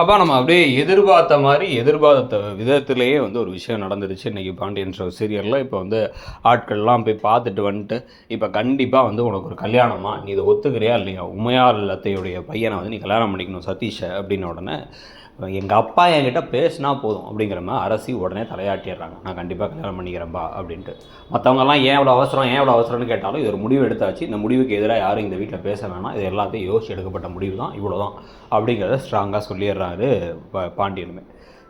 அப்பா நம்ம அப்படியே எதிர்பார்த்த மாதிரி எதிர்பார்த்த விதத்திலேயே வந்து ஒரு விஷயம் நடந்துருச்சு. இன்றைக்கி பாண்டியன் ஷோ சீரியலில் இப்போ வந்து ஆட்கள்லாம் போய் பார்த்துட்டு வந்துட்டு இப்போ கண்டிப்பாக வந்து உனக்கு ஒரு கல்யாணமா? நீ இதை ஒத்துக்கிறியா இல்லையா? உமையார் லத்தையுடைய பையனை வந்து நீ கல்யாணம் பண்ணிக்கணும் சதீஷை அப்படின்ன உடனே எங்கள் அப்பா என்கிட்ட பேசினா போதும் அப்படிங்கிற மாதிரி அரசி உடனே தலையாட்டிடுறாங்க. நான் கண்டிப்பாக கல்யாணம் பண்ணிக்கிறேன்பா அப்படின்ட்டு. மற்றவங்கெல்லாம் ஏன் இவ்வளோ அவசரம் ஏன் இவ்வளோ அவசரம்னு கேட்டாலும் இது ஒரு முடிவு எடுத்தாச்சு. இந்த முடிவுக்கு எதிராக யாரும் இந்த வீட்டில் பேச வேணாம். இது எல்லாத்தையும் யோசிச்சு எடுக்கப்பட்ட முடிவு தான். இவ்வளோ தான் அப்படிங்கிறத ஸ்ட்ராங்காக சொல்லிடுறாரு பா- பாண்டியனுமே.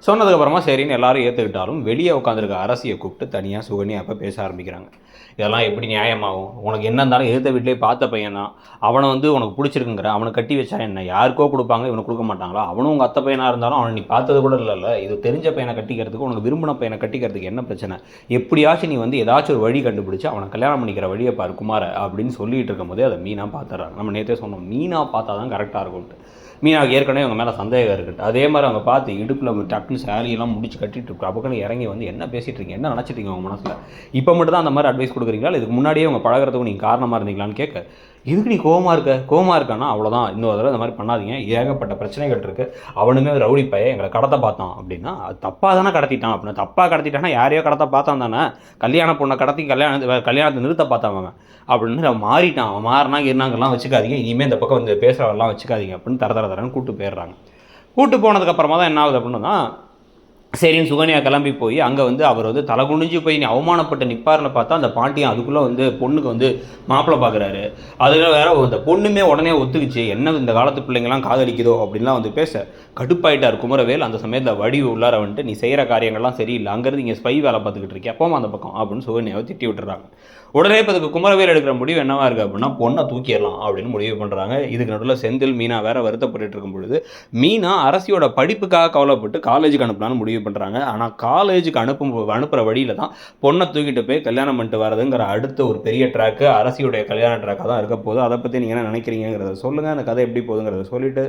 சொன்னதுக்கப்புறமா சரின்னு எல்லாரும் ஏற்றுக்கிட்டாலும் வெளியே உட்காந்துருக்க அரசியை கூப்பிட்டு தனியாக சுகன்யா அப்போ பேச ஆரம்பிக்கிறாங்க. இதெல்லாம் எப்படி நியாயமாகும்? உனக்கு என்ன இருந்தாலும் எதிர்த்த வீட்டிலே பார்த்த பையன் தான் அவனை வந்து உனக்கு பிடிச்சிருக்குங்கிற அவனை கட்டி வச்சா என்ன? யாருக்கோ கொடுப்பாங்க இவனுக்கு கொடுக்க மாட்டாங்களா? அவனும் உங்கள் அத்தை பையனாக இருந்தாலும் அவனை நீ பார்த்தது கூட இல்லைல்ல. இது தெரிஞ்ச பையனை கட்டிக்கிறதுக்கு உனக்கு விரும்பின பையனை கட்டிக்கிறதுக்கு என்ன பிரச்சனை? எப்படியாச்சும் நீ வந்து ஏதாச்சும் ஒரு வழி கண்டுபிடிச்சு அவனை கல்யாணம் பண்ணிக்கிற வழியை பாரு குமார அப்படின்னு சொல்லிட்டு இருக்கும்போதே அதை மீனா பார்த்துறாங்க நம்ம நேற்றே சொன்னோம் மீனா பார்த்தா தான் கரெக்டாக இருக்கும்ட்டு மீனாவுக்கு ஏற்கனவே அவங்க மேலே சந்தேகம் இருக்குது. அதே மாதிரி அவங்க பார்த்து இடுப்பில் டக்குன்னு சாரியெல்லாம் முடிச்சு கட்டிட்டு இருக்கோம் அப்பக்கன்னு இறங்கி வந்து என்ன பேசிட்டு இருக்கீங்க? என்ன நினச்சிட்டு இருக்கீங்க மனசில்? இப்போ மட்டும் தான் அந்த மாதிரி அட்வைஸ் கொடுக்குறீங்களா? இதுக்கு முன்னாடியே அவங்க பழகுறதுக்கு நீங்கள் காரணமாக இருந்தீங்களான்னு கேட்க இதுக்கு நீ கோவமாக இருக்க? கோவமாக இருக்கானா அவ்வளோதான் இன்னொரு தடவை இந்த மாதிரி பண்ணாதீங்க. ஏகப்பட்ட பிரச்சனைகள் இருக்குது அவனுமே ரவுடி பையன் எங்களை கடத்த பார்த்தான். அப்படின்னா அது தப்பாக தானே கடத்திட்டான். அப்படின்னா தப்பாக கடத்திட்டானா யாரையோ கடத்த பார்த்தான் தானே. கல்யாண பொண்ணை கடத்தி கல்யாணத்தை கல்யாணத்தை நிறுத்த பார்த்தான் அவன். அப்படின்னு அவன் மாறிட்டான். அவன் மாறினா இருந்தாங்கலாம் வச்சுக்காதீங்க. இனிமேல் இந்த பக்கம் வந்து பேசுகிறவெல்லாம் வச்சுக்காதீங்க. அப்படின்னு தர தர தரன்னு கூட்டு போயிடுறாங்க. கூட்டு போனதுக்கப்புறமா தான் என்ன ஆகுது அப்படின்னா சரின்னு சுகன்யா கிளம்பி போய் அங்கே வந்து அவர் வந்து தலை குனிஞ்சு போய் நீ அவமானப்பட்டு நிற்பாருன்னு பார்த்தா அந்த பாட்டியும் அதுக்குள்ளே வந்து பொண்ணுக்கு வந்து மாப்பிள்ளை பார்க்குறாரு அதில் வேற அந்த பொண்ணுமே உடனே ஒத்துக்குச்சு என்ன இந்த காலத்து பிள்ளைங்களாம் காதலிக்குதோ? அப்படின்லாம் வந்து பேச கடுப்பாயிட்டார் குமரவேல். அந்த சமயத்தில் வடிவு உள்ளார வந்துட்டு நீ செய்கிற காரியங்கள்லாம் சரியில்லை. அங்கேருந்து இங்கே ஸ்பை வேலை பார்த்துக்கிட்டு இருக்கே அப்போமா அந்த பக்கம். அப்படின்னு சுகன்யாவை திட்டி விட்டுறாங்க. உடனே இப்போ இதுக்கு குமரவேல் எடுக்கிற முடிவு என்னவா இருக்குது அப்படின்னா பொண்ணை தூக்கிடலாம் அப்படின்னு முடிவு பண்ணுறாங்க இதுக்கு நடுவில் செந்தில் மீனா வேற வருத்தப்பட்டு இருக்கும் பொழுது மீனா அரசியோட படிப்புக்காக கவலைப்பட்டு காலேஜுக்கு அனுப்பலான்னு முடிவு பண்ணுறாங்க ஆனால் காலேஜுக்கு அனுப்பும் அனுப்புகிற வழியில தான் பொண்ணை தூக்கிட்டு போய் கல்யாணம் பண்ணிட்டு வரதுங்கிற அடுத்த ஒரு பெரிய ட்ராக்கு அரசியுடைய கல்யாண ட்ராக்காக தான் இருக்க போகுது. அதை பற்றி நீங்கள் என்ன நினைக்கிறீங்கிறத சொல்லுங்கள் அந்த கதை எப்படி போகுதுங்கிறத சொல்லிட்டு